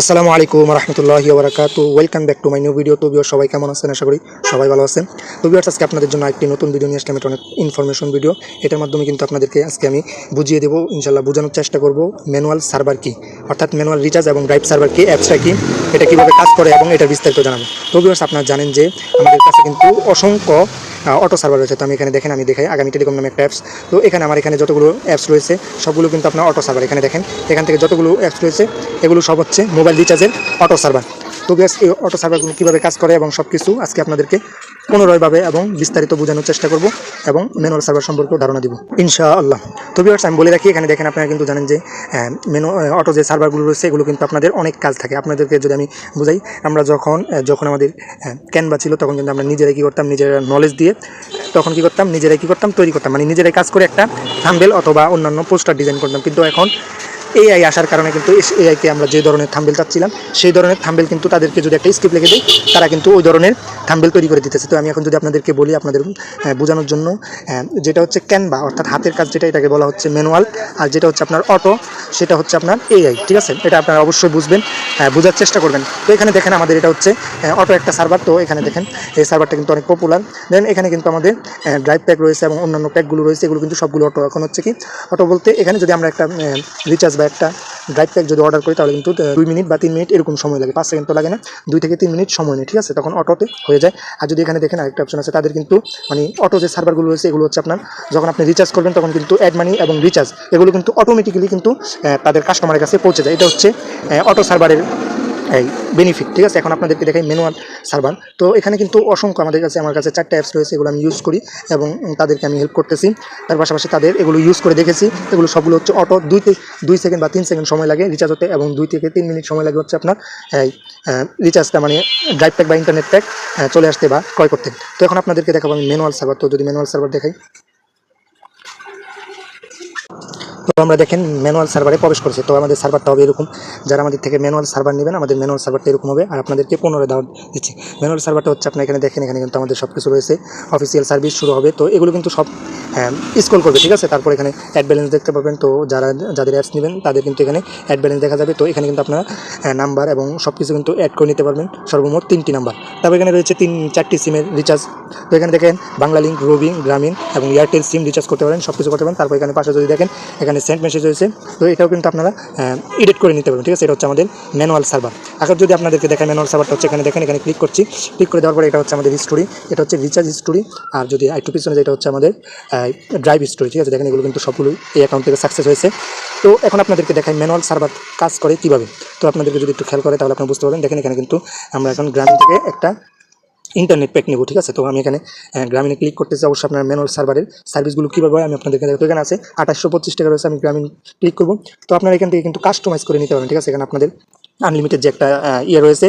আসসালামু আলাইকুম রহমতুল্লাহি ওবরাকাতু। Welcome back to my new video তো ভিউয়ার সবাই কেমন আছেন? আশা করি সবাই ভালো আছেন। তো ভিউয়ার্স আজকে আপনাদের জন্য একটি নতুন ভিডিও নিয়ে আসলাম। এটা অনেক ইনফরমেশন ভিডিও এটার মাধ্যমে কিন্তু আপনাদেরকে আজকে আমি বুঝিয়ে দেবো ইনশাল্লাহ বোঝানোর চেষ্টা করব ম্যানুয়াল সার্ভার কি? অর্থাৎ ম্যানুয়াল রিচার্জ এবং ড্রাইভ সার্ভার কি অ্যাপসটা কি, এটা কীভাবে কাজ করে এবং এটার বিস্তারিত জানাব। তো ভিউয়ার্স আপনারা জানেন যে আমাদের কাছে কিন্তু অসংখ্য অটো সার্ভার রয়েছে, তো আমি এখানে দেখেন, আমি দেখাই, আগামী টেলিকম নামে একটা অ্যাপস তো এখানে আমার এখানে যতগুলো অ্যাপস রয়েছে, সবগুলো কিন্তু আপনার অটো সার্ভার এখানে দেখেন। এখান থেকে যতগুলো অ্যাপস রয়েছে, এগুলো সব হচ্ছে মোবাইল রিচার্জের অটো সার্ভার তো গ্যাস এই অটো সার্ভারগুলো কীভাবে কাজ করে এবং সব কিছু আজকে আপনাদেরকে পুনরায়ভাবে এবং বিস্তারিত বোঝানোর চেষ্টা করব এবং ম্যানুয়াল সার্ভার সম্পর্কেও ধারণা দিব। ইনশাআল্লাহ। তো বিয়ার্স আমি বলে রাখি, এখানে দেখেন আপনারা কিন্তু জানেন যে মেনু অটো যে সার্ভারগুলো রয়েছে, এগুলো কিন্তু আপনাদের অনেক কাজ থাকে। আপনাদেরকে যদি আমি বুঝাই, আমরা যখন যখন আমাদের ক্যানভা ছিল, তখন কিন্তু আমরা নিজেরাই কী করতাম? নিজেরা নলেজ দিয়ে তখন কী করতাম? নিজেরাই কী করতাম? তৈরি করতাম। মানে নিজেরাই কাজ করে একটা থাম্বেল অথবা অন্যান্য পোস্টার ডিজাইন করতাম। কিন্তু এখন এআই আসার কারণে কিন্তু এআইকে আমরা যে ধরনের থাম্বেল চাচ্ছিলাম, সেই ধরনের থাম্বেল কিন্তু তাদেরকে যদি একটা স্ক্রিপ্ট লিখে দিই, তারা কিন্তু ওই ধরনের থাম্বেল তৈরি করে দিতেছে। তো আমি এখন যদি আপনাদেরকে বলি, আপনাদের বোঝানোর জন্য যেটা হচ্ছে ক্যানভা অর্থাৎ হাতের কাজ যেটা এটাকে বলা হচ্ছে ম্যানুয়াল আর যেটা হচ্ছে আপনার অটো সেটা হচ্ছে আপনার এআই ঠিক আছে? এটা আপনারা অবশ্যই বুঝবেন বোঝার চেষ্টা করবেন। তো এখানে দেখেন আমাদের এটা হচ্ছে অটো একটা সার্ভার তো এখানে দেখেন, এই সার্ভারটা কিন্তু অনেক পপুলার দেন এখানে কিন্তু আমাদের ড্রাইভ প্যাক রয়েছে এবং অন্যান্য প্যাকগুলো রয়েছে। এগুলো কিন্তু সবগুলো অটো এখন হচ্ছে কি অটো বলতে এখানে যদি আমরা একটা রিচার্জ একটা ড্রাইভ প্যাক যদি অর্ডার করি, তাহলে কিন্তু দুই মিনিট বা তিন মিনিট এরকম সময় লাগে। পাঁচ সেকেন্ড তো লাগে না। দুই থেকে তিন মিনিট সময় নেই, ঠিক আছে? তখন অটোতে হয়ে যায়। আর যদি এখানে দেখেন আরেকটা অপশন আছে, তাদের কিন্তু মানে অটো যে সার্ভারগুলো রয়েছে, এগুলো হচ্ছে আপনার, যখন আপনি রিচার্জ করবেন, তখন কিন্তু অ্যাড মানি এবং রিচার্জ এগুলো কিন্তু অটোমেটিক্যালি কিন্তু তাদের কাস্টমারের কাছে পৌঁছে যায়। এটা হচ্ছে অটো সার্ভারের এই বেনিফিট ঠিক আছে? এখন আপনাদেরকে দেখাই ম্যানুয়াল সার্ভার তো এখানে কিন্তু অসংখ্য আমাদের কাছে, আমার কাছে চারটে অ্যাপস রয়েছে, এগুলো আমি ইউজ করি এবং তাদেরকে আমি হেল্প করতেছি। তার পাশাপাশি তাদের এগুলো ইউজ করে দেখেছি। এগুলো সবগুলো হচ্ছে অটো দুই দুই সেকেন্ড বা তিন সেকেন্ড সময় লাগে রিচার্জ হতে এবং দুই থেকে তিন মিনিট সময় লাগে হচ্ছে আপনার, এই রিচার্জটা মানে ড্রাইভ প্যাক বা ইন্টারনেট প্যাক চলে আসতে বা ক্রয় করতে। তো এখন আপনাদেরকে দেখাবো আমি ম্যানুয়াল সার্ভার তো যদি ম্যানুয়াল সার্ভার দেখাই। তো আমরা দেখেন ম্যানুয়াল সার্ভারে প্রবেশ করছে। তো আমাদের সার্ভারটা হবে এরকম। যারা আমাদের থেকে ম্যানুয়াল সার্ভার নেবেন, আমাদের ম্যানুয়াল সার্ভারটা এরকম হবে। আর আপনাদেরকে পনেরো দাওয়া দিচ্ছে। ম্যানুয়াল সার্ভারটা হচ্ছে আপনার এখানে দেখেন, এখানে কিন্তু আমাদের সব কিছু রয়েছে। অফিসিয়াল সার্ভিস শুরু হবে। তো এগুলো কিন্তু সব স্কল করবে, ঠিক আছে? তারপর এখানে অ্যাড ব্যালেন্স দেখতে পাবেন। তো যারা, যাদের অ্যাপস নেবেন, তাদের কিন্তু এখানে অ্যাড ব্যালেন্স দেখা যাবে। তো এখানে কিন্তু আপনারা নাম্বার এবং সব কিছু কিন্তু অ্যাড করে নিতে পারবেন। সর্বমোট তিনটি নাম্বার তারপর এখানে রয়েছে তিন, চারটি সিমের রিচার্জ তো এখানে দেখেন বাংলা লিঙ্ক রবি, গ্রামীণ এবং এয়ারটেল সিম রিচার্জ করতে পারেন সব কিছু করতে পারেন। তারপর এখানে পাশে যদি দেখেন, এখানে সেন্ট মেসেজ রয়েছে। তো এটাও কিন্তু আপনারা এডিট করে নিতে পারবেন, ঠিক আছে? এটা হচ্ছে আমাদের ম্যানুয়াল সার্ভার এখন যদি আপনাদেরকে দেখেন ম্যানুয়াল সার্ভারটা হচ্ছে এখানে দেখেন, এখানে ক্লিক করছি। ক্লিক করে দেওয়ার পরে এটা হচ্ছে আমাদের হিস্টোরি এটা হচ্ছে রিচার্জ হিস্টোরি আর যদি একটু পিছনে যেটা হচ্ছে আমাদের ড্রাইভ হিস্টোরি ঠিক আছে? দেখেন, এগুলো কিন্তু সবগুলোই এই অ্যাকাউন্ট থেকে সাকসেস হয়েছে। তো এখন আপনাদেরকে দেখাই ম্যানুয়াল সার্ভার কাজ করে কীভাবে? তো আপনাদেরকে যদি একটু খেয়াল করে, তাহলে আপনারা বুঝতে পারবেন। দেখেন, এখানে কিন্তু আমরা এখন গ্রামীণ থেকে একটা ইন্টারনেট প্যাক নেব, ঠিক আছে? তো আমি এখানে গ্রামীণে ক্লিক করতেছি, অবশ্যই আপনার ম্যানুয়াল সার্ভারের সার্ভিসগুলো কীভাবে হয় আমি আপনাদের দেখাবো তো এখানে আছে আঠাশশো পঁচিশ টাকা রয়েছে, আমি গ্রামীণ ক্লিক করব। তো আপনারা এখান থেকে কিন্তু কাস্টমাইজ করে নিতে পারেন, ঠিক আছে? এখানে আপনাদের আনলিমিটেড যে একটা ইয়ে রয়েছে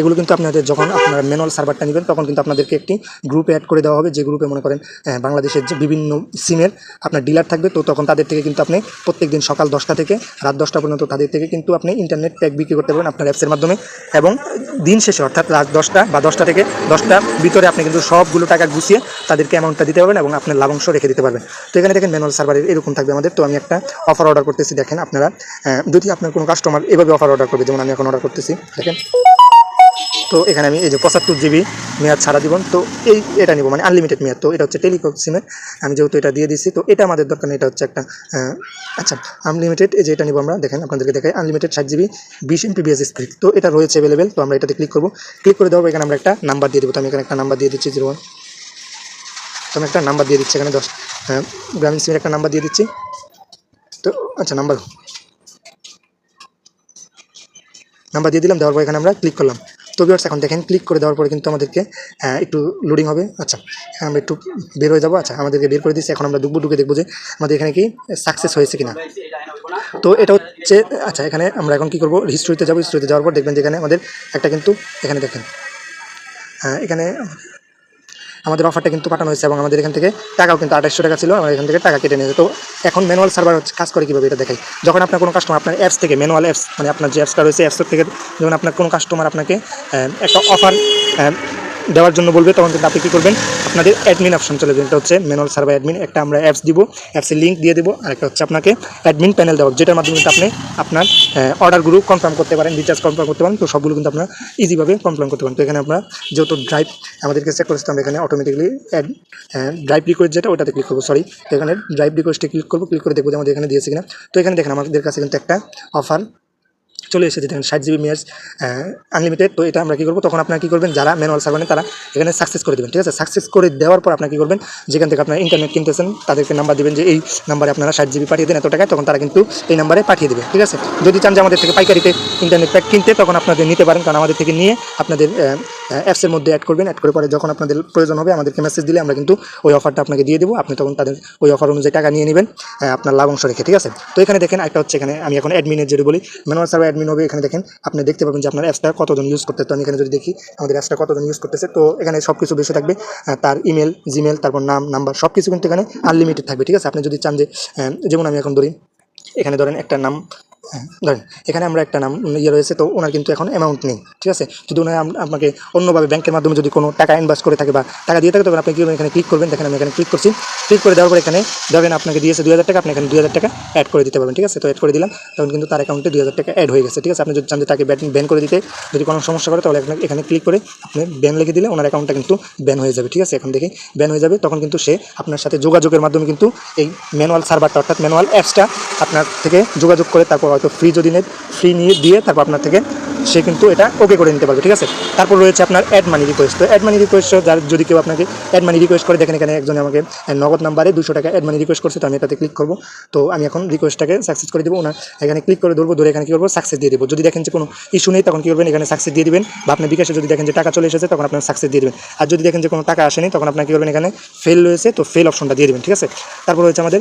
এগুলো কিন্তু আপনাদের যখন আপনার ম্যানুয়াল সার্ভারটা নেবেন, তখন কিন্তু আপনাদেরকে একটি গ্রুপে অ্যাড করে দেওয়া হবে। যে গ্রুপে মনে করেন বাংলাদেশের যে বিভিন্ন সিমের আপনার ডিলার থাকবে, তো তখন তাদের থেকে কিন্তু আপনি প্রত্যেক দিন সকাল দশটা থেকে রাত দশটা পর্যন্ত তাদের থেকে কিন্তু আপনি ইন্টারনেট প্যাক বিক্রি করতে পারবেন আপনার অ্যাপসের মাধ্যমে। এবং দিন শেষে, অর্থাৎ রাত দশটা বা দশটা থেকে দশটা ভিতরে আপনি কিন্তু সবগুলো টাকা গুছিয়ে তাদেরকে অ্যামাউন্টটা দিতে পারবেন এবং আপনার লাভাংশ রেখে দিতে পারবেন। তো এখানে দেখেন ম্যানুয়াল সার্ভারের এরকম থাকবে আমাদের। তো আমি একটা অফার অর্ডার করতেছি। দেখেন আপনারা যদি আপনার কোনো কাস্টমার এভাবে অফার অর্ডার করবে যেমন আমি এখন অর্ডার করতেছি, দেখেন। তো এখানে আমি এই যে পঁচাত্তর জিবি মেয়াদ ছাড়া দিব। তো এই এটা নিব মানে আনলিমিটেড মেয়াদ। তো এটা হচ্ছে টেলিকম সিমের আমি যেহেতু এটা দিয়ে দিচ্ছি তো এটা আমাদের দরকার এটা হচ্ছে একটা আচ্ছা আনলিমিটেড এই যে এটা নিব আমরা। দেখেন, আপনাদেরকে দেখাই আনলিমিটেড ষাট জিবি বিশ এমপিবিএস স্পিড তো এটা রয়েছে অ্যাভেলেবেল তো আমরা এটাতে ক্লিক করব। ক্লিক করে পর এখানে আমরা একটা নাম্বার দিয়ে দেবো। তো আমি এখানে একটা নাম্বার দিয়ে দিচ্ছি জিরো তো আমি একটা নাম্বার দিয়ে দিচ্ছি এখানে, দশ গ্রামীণ সিমের একটা নাম্বার দিয়ে দিচ্ছি। তো আচ্ছা নাম্বার নাম্বার দিয়ে দিলাম, দেওয়ার পর এখানে আমরা ক্লিক করলাম। তো ভিউয়ার্স এখন দেখেন ক্লিক করে দেওয়ার পরে কিন্তু আমাদেরকে একটু লোডিং হবে। আচ্ছা আমরা একটু বের হয়ে যাব। আচ্ছা আমাদেরকে বের করে দিচ্ছে এখন আমরা ডুববো ঢুকে দেখব যে আমাদের এখানে কি সাকসেস হয়েছে কিনা। তো এটা হচ্ছে আচ্ছা এখানে আমরা এখন কী করব? হিস্ট্রিতে যাব। হিস্ট্রিতে যাওয়ার পর দেখবেন যে এখানে আমাদের একটা কিন্তু, এখানে দেখেন এখানে আমাদের অফারটা কিন্তু পাঠানো হয়েছে এবং আমাদের এখান থেকে টাকাও কিন্তু আঠাশশো টাকা ছিল আমাদের এখান থেকে টাকা কেটে নিয়েছে। তো এখন ম্যানুয়াল সার্ভার হচ্ছে, কাজ করে কীভাবে এটা দেখাই? যখন আপনার কোনো কাস্টমার আপনার অ্যাপস থেকে ম্যানুয়াল অ্যাপস মানে আপনার যে অ্যাপসটা রয়েছে অ্যাপস থেকে যখন আপনার কোনো কাস্টমার আপনাকে একটা অফার দেওয়ার জন্য বলবে, তখন কিন্তু আপনি কী করবেন? আপনাদের অ্যাডমিন অপশন চলে যাবে। এটা হচ্ছে ম্যানুয়াল সার্ভার অ্যাডমিন একটা আমরা অ্যাপস দিব অ্যাপসের লিঙ্ক দিয়ে দেবো, আর একটা হচ্ছে আপনাকে অ্যাডমিন প্যানেল দেওয়া যেটার মাধ্যমে কিন্তু আপনি আপনার অর্ডারগুলো কনফার্ম করতে পারেন রিচার্জ কনফার্ম করতে পারেন, তো সবগুলো কিন্তু আপনারা ইজিভাবে কনফার্ম করতে পারেন। তো এখানে আমরা যেহেতু ড্রাইভ আমাদেরকে চেক করেছি তো আমরা এখানে অটোমেটিকলি অ্যাড ড্রাইভ রিকোয়েস্ট যেটা, ওটাতে ক্লিক করব সরি এখানে ড্রাইভ রিকোয়েস্টে ক্লিক করব ক্লিক করে দেখব যে আমাদের এখানে দিয়েছে কিনা। তো এখানে দেখেন আমাদের কাছে কিন্তু একটা অফার চলে এসেছে দেখেন ষাট জিবি মেয়ার্স আনলিমিটেড তো এটা আমরা কী করব? তখন আপনারা কী করবেন? যারা ম্যানুয়াল সার্ভেন তারা এখানে সাকসেস করে দেবেন, ঠিক আছে? সাকসেস করে দেওয়ার পর আপনারা কী করবেন? যেখান থেকে আপনারা ইন্টারনেট কিনতেছেন, তাদেরকে নাম্বার দেবেন যে, এই নাম্বারে আপনারা ষাট জিবি পাঠিয়ে দেন এত টাকায়, তখন তারা কিন্তু এই নাম্বারে পাঠিয়ে দেবে, ঠিক আছে? যদি চান যে আমাদের থেকে পাইকারিতে ইন্টারনেট প্যাক কিনতে, তখন আপনাদের নিতে পারেন, কারণ আমাদের থেকে নিয়ে আপনাদের অ্যাপসের মধ্যে অ্যাড করবেন অ্যাড করে পরে যখন আপনাদের প্রয়োজন হবে আমাদেরকে মেসেজ দিলে আমরা কিন্তু ওই অফারটা আপনাকে দিয়ে দেবো। আপনি তখন তাদের ওই অফার অনুযায়ী টাকা নিয়ে নেবেন আপনার লাভ অংশ রেখে, ঠিক আছে? তো এখানে দেখেন একটা হচ্ছে এখানে আমি এখন অ্যাডমিনের যেটা বলি ম্যানুয়াল সার্ভার অ্যাডমিন হবে এখানে দেখেন, আপনি দেখতে পাবেন যে আপনার অ্যাপসটা কতজন ইউজ করতে তো আমি এখানে যদি দেখি, আমাদের অ্যাপসটা কতজন ইউজ করতেছে, তো এখানে সব কিছু বেশি থাকবে তার ইমেল জিমেল তারপর নাম নাম্বার সব কিছু কিন্তু এখানে আনলিমিটেড থাকবে, ঠিক আছে? আপনি যদি চান যে যেমন আমি এখন ধরি, এখানে ধরেন একটা নাম ধরেন, এখানে আমরা একটা নাম ইয়ে রয়েছে, তো ওনার কিন্তু এখন অ্যামাউন্ট নেই, ঠিক আছে? যদি ওনার আপনাকে অন্যভাবে ব্যাংকের মাধ্যমে যদি কোনো টাকা ইনভেস্ট করে থাকে বা টাকা দিয়ে থাকে, তখন আপনি কি করবেন এখানে ক্লিক করবেন? দেখেন আমি এখানে ক্লিক করছি। ক্লিক করে দেওয়ার পর এখানে ধরেন আপনাকে দিয়েছে দুই হাজার টাকা, আপনি এখানে দুই হাজার টাকা অ্যাড করে দিতে পারবেন, ঠিক আছে? তো অ্যাড করে দিলাম, তখন কিন্তু তার অ্যাকাউন্টে দুই হাজার টাকা অ্যাড হয়ে গেছে, ঠিক আছে? আপনি যদি চান যে তাকে ব্যান করে দিতে, যদি কোনো সমস্যা করে, তাহলে এখানে এখানে ক্লিক করে আপনি ব্যান লিখে দিলে ওনার অ্যাকাউন্টটা কিন্তু ব্যান হয়ে যাবে, ঠিক আছে? এখন দেখে ব্যান হয়ে যাবে, তখন কিন্তু সে আপনার সাথে যোগাযোগের মাধ্যমে কিন্তু এই ম্যানুয়াল সার্ভারটা অর্থাৎ ম্যানুয়াল অ্যাপসটা আপনার থেকে যোগাযোগ করে তারপর হয়তো ফ্রি যদি নেট ফ্রি নিয়ে দিয়ে তারপর আপনার থেকে সে কিন্তু এটা ওকে করে নিতে পারবে, ঠিক আছে? তারপর রয়েছে আপনার অ্যাড মানি রিকোয়েস্ট তো অ্যাড মানি রিকোয়েস্ট যার, যদি কেউ আপনাকে অ্যাড মানি রিকোয়েস্ট করে, দেখেন এখানে একজন আমাকে নগদ নাম্বারে দুশো টাকা অ্যাড মানি রিকোয়েস্ট করছে, তো আমি এটাতে ক্লিক করব। তো আমি এখন রিকোয়েস্টটাকে সাকসেস করে দেবো, ওনার এখানে ক্লিক করে ধরবো, ধরে এখানে কী করব? সাকসেস দিয়ে দেবো। যদি দেখেন যে কোনো ইস্যু নেই, তখন কী করবেন? এখানে সাকসেস দিয়ে দেবেন বা আপনি বিকাশে যদি দেখেন যে টাকা চলে এসেছে, তখন আপনার সাকসেস দিয়ে দেবেন। আর যদি দেখেন যে কোনো টাকা আসেনি, তখন আপনার কী করবেন? এখানে ফেল রয়েছে, তো ফেল অপশনটা দিয়ে দেবেন, ঠিক আছে? তারপর রয়েছে আমাদের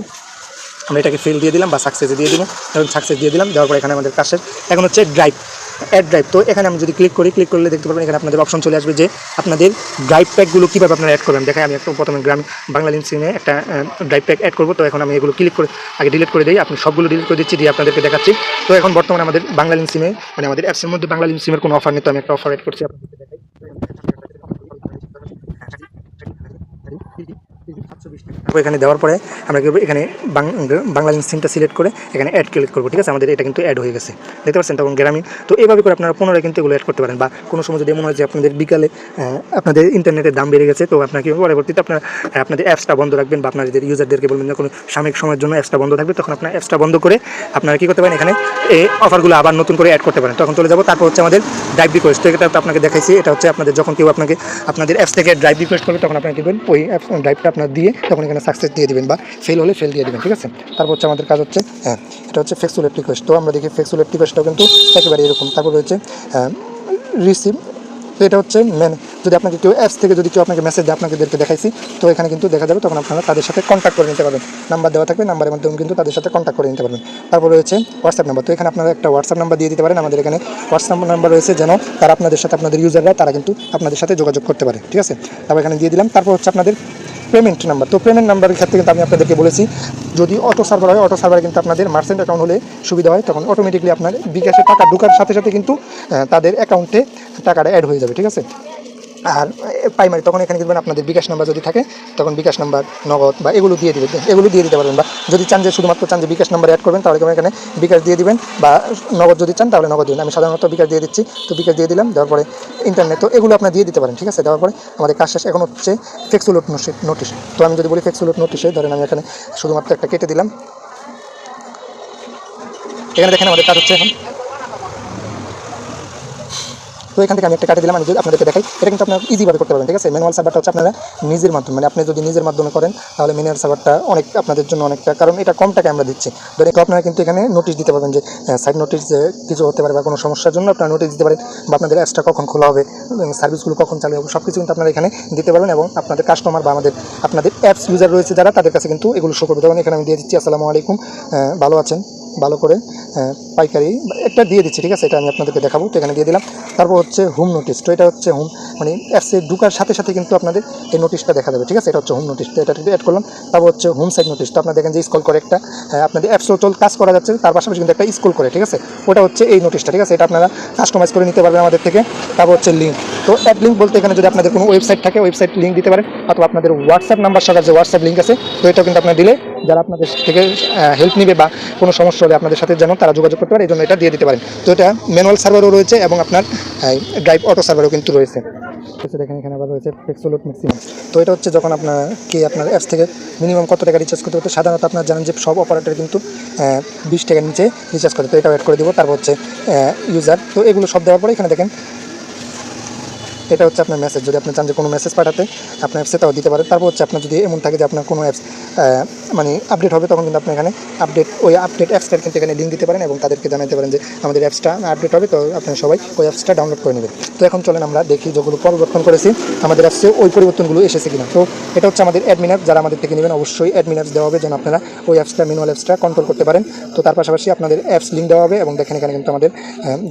আমরা এটাকে ফিল দিয়ে দিলাম বা সাকসেসে দিয়ে দিলাম। তখন সাকসেস দিয়ে দিলাম, দেওয়ার পর এখানে আমাদের কাছে এখন হচ্ছে ড্রাইভ অ্যাড ড্রাইভ তো এখানে আমি যদি ক্লিক করি ক্লিক করলে দেখতে পারবেন এখানে আপনাদের অপশন চলে আসবে যে আপনাদের ড্রাইভ প্যাকগুলো কীভাবে আপনারা অ্যাড করবেন। দেখে আমি একটু প্রথমে গ্রাম, বাংলা সিমে একটা ড্রাইভ প্যাক অ্যাড করব। তো এখন আমি এগুলো ক্লিক করে, আগে ডিলিট করে দিই। আপনি সবগুলো ডিলিট করে দিচ্ছি, দিয়ে আপনাদেরকে দেখাচ্ছি। তো এখন বর্তমানে আমাদের বাংলা সিমে মানে আমাদের অ্যাপসের মধ্যে বাংলা সিমের কোনো অফার নেই। তো আমি একটা অফার অ্যাড করছি আপনাদেরকে দেখাই। এখানে দেওয়ার পরে আমরা কি এখানে বাংলা সিমটা সিলেক্ট করে এখানে অ্যাড ক্লিক করব, ঠিক আছে? আমাদের এটা কিন্তু অ্যাড হয়ে গেছে। দেখতে পাচ্ছেন, তখন গ্রামীণ। তো এইভাবে করে আপনারা পুনরায় কিন্তু এগুলো অ্যাড করতে পারেন। বা কোনো সময় যদি এমন হয় যে আপনাদের বিকালে আপনাদের ইন্টারনেটের দাম বেড়ে গেছে, তো আপনাকে পরবর্তীতে আপনার আপনাদের অ্যাপসটা বন্ধ রাখবেন বা আপনাদের ইউজারদেরকে বলবেন যে, কোনো সাময়িক সময়ের জন্য অ্যাপসটা বন্ধ থাকবে, তখন আপনার অ্যাপসটা বন্ধ করে আপনারা কী করতে পারেন? এখানে এই অফারগুলো আবার নতুন করে অ্যাড করতে পারেন। তখন চলে যাব। তারপর হচ্ছে আমাদের ড্রাইভ রিকোয়েস্ট এটা আপনাকে দেখাইছি, এটা হচ্ছে আপনাদের যখন কেউ আপনাকে, আপনাদের অ্যাপস থেকে ড্রাইভ রিকোয়েস্ট করবে, তখন আপনাকে করবেন ওই অ্যাপ ড্রাইভটা আপনার দিয়ে তখন এখানে সাকসেস দিয়ে দিবেন বা ফেল হলে ফেল দিয়ে দেবেন, ঠিক আছে? তারপর হচ্ছে আমাদের কাজ হচ্ছে হ্যাঁ এটা হচ্ছে ফেক্সুল রিকোয়েস্ট তো আমরা দেখি ফেক্সুল রিকোয়েস্টটাও কিন্তু একেবারে এরকম। তারপর রয়েছে রিসিভ তো এটা হচ্ছে মেন যদি আপনাকে কেউ অ্যাপস থেকে যদি কেউ আপনাকে মেসেজ দেয় আপনাদেরকে দেখাইছি, তো এখানে কিন্তু দেখা যাবে তখন আপনারা তাদের সাথে কন্ট্যাক্ট করে নিতে পারবেন। নাম্বার দেওয়া থাকবে নাম্বারের মাধ্যমে কিন্তু তাদের সাথে কন্ট্যাক্ট করে নিতে পারবেন। তারপর রয়েছে হোয়াটসঅ্যাপ নাম্বার তো এখানে আপনারা একটা হোয়াটসঅ্যাপ নাম্বার দিয়ে দিতে পারেন। আমাদের এখানে হোয়াটসঅ্যাপ নাম্বার রয়েছে যেন তারা আপনাদের সাথে, আপনাদের ইউজাররা তারা কিন্তু আপনাদের সাথে যোগাযোগ করতে পারে, ঠিক আছে? তারপর এখানে দিয়ে দিলাম। তারপর হচ্ছে আপনাদের পেমেন্ট নাম্বার তো পেমেন্ট নাম্বারের ক্ষেত্রে কিন্তু আমি আপনাদেরকে বলেছি, যদি অটো সার্ভার হয় অটো সার্ভারে কিন্তু আপনাদের মার্সেন্ট অ্যাকাউন্ট হলে সুবিধা হয়, তখন অটোমেটিকলি আপনার বিকাশে টাকা ঢোকার সাথে সাথে কিন্তু তাদের অ্যাকাউন্টে টাকাটা অ্যাড হয়ে যাবে, ঠিক আছে? আর প্রাইমারি তখন এখানে দেখবেন আপনাদের বিকাশ নাম্বার যদি থাকে, তখন বিকাশ নাম্বার নগদ বা এগুলো দিয়ে দিবেন, এগুলো দিয়ে দিতে পারবেন বা যদি চান যে শুধুমাত্র চান যে বিকাশ নাম্বার অ্যাড করবেন, তাহলে এখানে বিকাশ দিয়ে দিবেন বা নগদ যদি চান তাহলে নগদ দিবেন। আমি সাধারণত বিকাশ দিয়ে দিচ্ছি, তো বিকাশ দিয়ে দিলাম, দেওয়ার পরে ইন্টারনেট তো এগুলো আপনার দিয়ে দিতে পারেন, ঠিক আছে? দেওয়ার পরে আমাদের কাজ শেষ, এখন হচ্ছে ফেক্সুলোট নোটিশ তো আমি যদি বলি ফেক্সুলোট নোটিশে ধরেন আমি এখানে শুধুমাত্র একটা কেটে দিলাম। এখানে দেখেন আমাদের কাজ হচ্ছে এখন। তো এখান থেকে আমি একটা কাটে দিলাম, আমি যদি আপনাদেরকে দেখাই, এটা কিন্তু আপনারা ইজিভাবে করতে পারবেন, ঠিক আছে? ম্যানুয়াল সার্ভারটা হচ্ছে আপনারা নিজের মাধ্যমে মানে আপনি যদি নিজের মাধ্যমে করেন, তাহলে ম্যানুয়াল সার্ভারটা অনেক আপনাদের জন্য অনেকটা, কারণ এটা কম টাকা আমরা দিচ্ছি। ধরেন তো আপনারা কিন্তু এখানে নোটিশ দিতে পারবেন যে সাইড নোটিশ কিছু হতে পারে বা কোনো সমস্যার জন্য আপনারা নোটিশ দিতে পারেন, বা আপনাদের অ্যাপসটা কখন খোলা হবে সার্ভিসগুলো কখন চালু হবে সব কিছু কিন্তু আপনারা এখানে দিতে পারবেন এবং আপনাদের কাস্টমার বা আমাদের, আপনাদের অ্যাপস ইউজার রয়েছে যারা, তাদের কাছে কিন্তু এগুলো শো করবে যেমন এখানে আমি দিয়ে দিচ্ছি, আসসালামু আলাইকুম ভালো আছেন? ভালো করে পাইকারি, একটা দিয়ে দিচ্ছি, ঠিক আছে? এটা আমি আপনাদেরকে দেখাবো, তো এখানে দিয়ে দিলাম। তারপর হচ্ছে হোম নোটিশ তো এটা হচ্ছে হোম মানে অ্যাপসে ঢুকার সাথে সাথে কিন্তু আপনাদের এই নোটিশটা দেখা যাবে, ঠিক আছে? এটা হচ্ছে হোম নোটিশ তো এটা অ্যাড করলাম। তারপর হচ্ছে হোম সাইড নোটিশ তো আপনারা দেখেন যে স্কল করে একটা আপনাদের অ্যাপসও চল, কাজ করা যাচ্ছে, তার পাশাপাশি কিন্তু একটা স্কল করে, ঠিক আছে? ওটা হচ্ছে এই নোটিশটা ঠিক আছে? এটা আপনারা কাস্টমাইজ করে নিতে পারবেন আমাদের থেকে। তারপর হচ্ছে লিঙ্ক তো অ্যাড লিঙ্ক বলতে এখানে যদি আপনাদের কোনো ওয়েবসাইট থাকে ওয়েবসাইট লিঙ্ক দিতে পারেন, অথবা আপনাদের হোয়াটসঅ্যাপ নাম্বার সহ যে হোয়াটসঅ্যাপ লিঙ্ক আছে, তো এটাও কিন্তু আপনারা দিলে যারা আপনাদের থেকে হেল্প নিবে বা কোনো সমস্যা হলে আপনাদের সাথে যেন তারা যোগাযোগ করতে পারে এই জন্য এটা দিয়ে দিতে পারেন। তো এটা ম্যানুয়াল সার্ভারও রয়েছে এবং আপনার ড্রাইভ অটো সার্ভারও কিন্তু রয়েছে। দেখেন এখানে আবার রয়েছে ফ্লেক্সোলোড ম্যাক্সিমাম তো এটা হচ্ছে যখন আপনার কি আপনার অ্যাপস থেকে মিনিমাম কত টাকা রিচার্জ করতে হতো সাধারণত আপনার জানেন যে সব অপারেটর কিন্তু বিশ টাকার নিচে রিচার্জ করে। তো এটা অ্যাড করে দিব। তারপর হচ্ছে ইউজার তো এগুলো সব দেওয়ার পরে এখানে দেখেন এটা হচ্ছে আপনার মেসেজ যদি আপনি চান যে কোনো মেসেজ পাঠাতে আপনার অ্যাপসে তাও দিতে পারেন। তারপর হচ্ছে আপনার যদি এমন থাকে যে আপনার কোনো অ্যাপস মানে আপডেট হবে, তখন কিন্তু আপনি এখানে আপডেট ওই আপডেট অ্যাপসটার কিন্তু এখানে লিঙ্ক দিতে পারেন এবং তাদেরকে জানাতে পারেন যে আমাদের অ্যাপসটা আপডেট হবে, তো আপনারা সবাই ওই অ্যাপসটা ডাউনলোড করে নেবেন। তো এখন চলেন আমরা দেখি যেগুলো পরিবর্তন করেছি, আমাদের অ্যাপসে ওই পরিবর্তনগুলো এসেছে কিনা। তো এটা হচ্ছে আমাদের অ্যাডমিন অ্যাপ যারা আমাদের থেকে নেবেন অবশ্যই অ্যাডমিন অ্যাপস দেওয়া হবে, যেন আপনারা ওই অ্যাপসটা ম্যানুয়াল অ্যাপসটা কন্ট্রোল করতে পারেন। তো তার পাশাপাশি আপনাদের অ্যাপস লিঙ্ক দেওয়া হবে এবং দেখেন এখানে কিন্তু আমাদের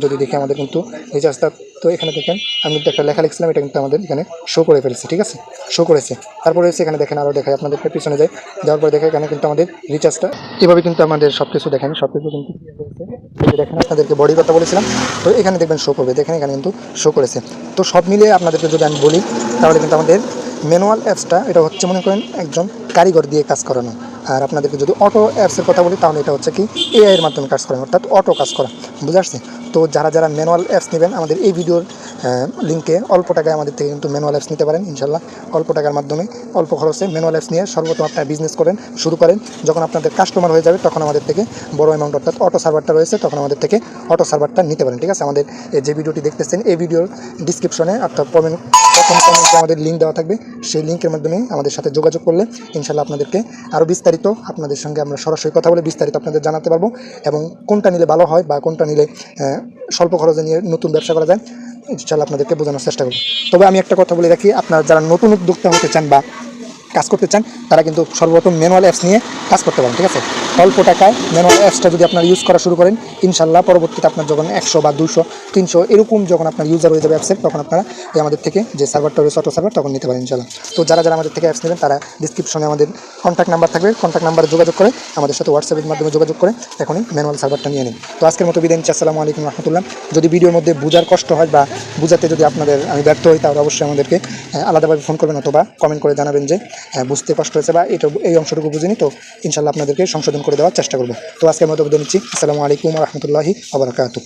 যদি দেখি আমাদের কিন্তু রিচার্জটা তো এখানে দেখেন, আমি একটা লেখা লিখছিলাম, এটা কিন্তু আমাদের এখানে শো করে ফেলছে, ঠিক আছে? শো করেছে। তারপরে হচ্ছে এখানে দেখেন আরও দেখায় আপনাদের পিছনে যায় যাওয়ার পরে দেখে এখানে কিন্তু আমাদের রিচার্জটা এভাবে কিন্তু আমাদের সব কিছু দেখেন সব কিছু কিন্তু দেখেন, আপনাদেরকে বডি কথা বলেছিলাম। তো এখানে দেখবেন শো করবে। দেখেন, এখানে কিন্তু শো করেছে। তো সব মিলিয়ে আপনাদেরকে যদি আমি বলি, তাহলে কিন্তু আমাদের ম্যানুয়াল অ্যাপসটা এটা হচ্ছে মনে করেন একজন কারিগর দিয়ে কাজ করানো। আর আপনাদেরকে যদি অটো অ্যাপসের কথা বলি, তাহলে এটা হচ্ছে কি এআইয়ের মাধ্যমে কাজ করানো, অর্থাৎ অটো কাজ করা। বুঝে আসছে? তো যারা যারা ম্যানুয়াল অ্যাপস নেবেন, আমাদের এই ভিডিওর লিঙ্কে অল্প টাকায় আমাদের থেকে কিন্তু ম্যানুয়াল অ্যাপস নিতে পারেন, ইনশাল্লাহ। অল্প টাকার মাধ্যমে, অল্প খরচে ম্যানুয়াল অ্যাপস নিয়ে সর্বপ্রথম আপনার বিজনেস করেন, শুরু করেন। যখন আপনাদের কাস্টমার হয়ে যাবে, তখন আমাদের থেকে বড় অ্যামাউন্ট অর্থাৎ অটো সার্ভারটা রয়েছে, তখন আমাদের থেকে অটো সার্ভারটা নিতে পারেন, ঠিক আছে? আমাদের যে ভিডিওটি দেখতেছেন, এই ভিডিওর ডিসক্রিপশনে অর্থাৎ কমেন্ট প্রথম কমেন্টে আমাদের লিঙ্ক দেওয়া থাকবে। সেই লিঙ্কের মাধ্যমে আমাদের সাথে যোগাযোগ করলে ইনশাল্লাহ আপনাদেরকে আরও বিস্তারিত আপনাদের সঙ্গে আমরা সরাসরি কথা বলে বিস্তারিত আপনাদের জানাতে পারব। এবং কোনটা নিলে ভালো হয় বা কোনটা নিলে স্বল্প খরচে নিয়ে নতুন ব্যবসা করা যায় ইনশাল্লাহ আপনাদেরকে বোঝানোর চেষ্টা করব। তবে আমি একটা কথা বলে রাখি, আপনারা যারা নতুন উদ্যোক্তা হতে চান বা কাজ করতে চান, তারা কিন্তু সর্বপ্রথম ম্যানুয়াল অ্যাপস নিয়ে কাজ করতে পারেন, ঠিক আছে? অল্প টাকায় ম্যানুয়াল অ্যাপসটা যদি আপনারা ইউজ করা শুরু করেন ইনশাল্লাহ পরবর্তীতে আপনার যখন একশো বা দুশো তিনশো এরকম যখন আপনার ইউজার হয়ে যাবে অ্যাপসের তখন আপনারা আমাদের থেকে যে সার্ভারটা রয়েছে অটো সার্ভার তখন নিতে পারেন ইনশাল্লাহ তো যারা যারা আমাদের থেকে অ্যাপস নেবেন, তারা ডিসক্রিপশনে আমাদের কন্ট্যাক্ট নাম্বার থাকবে কন্ট্যাক্ট নাম্বারে যোগাযোগ করে আমাদের সাথে হোয়াটসঅ্যাপের মাধ্যমে যোগাযোগ করে এখনই ম্যানুয়াল সার্ভারটা নিয়ে নিন। তো আজকের মতো বিদায় নিচ্ছি, আসসালামু আলাইকুম রহমতুল্লাহ। যদি ভিডিওর মধ্যে বোঝার কষ্ট হয় বা বোঝাতে যদি আপনাদের আমি ব্যর্থ হই, তাহলে অবশ্যই আমাদেরকে আলাদাভাবে ফোন করবেন অথবা কমেন্ট করে জানাবেন যে বুঝতে কষ্ট হয়েছে বা এটা এই অংশটুকু বুঝিনি, তো ইনশাল্লাহ আপনাদেরকে সংশোধন করে দেওয়ার চেষ্টা করব। তো আজকে আমি তবে নিচ্ছি। আসসালামু আলাইকুম রহমতুল্লাহি আবরাকাতু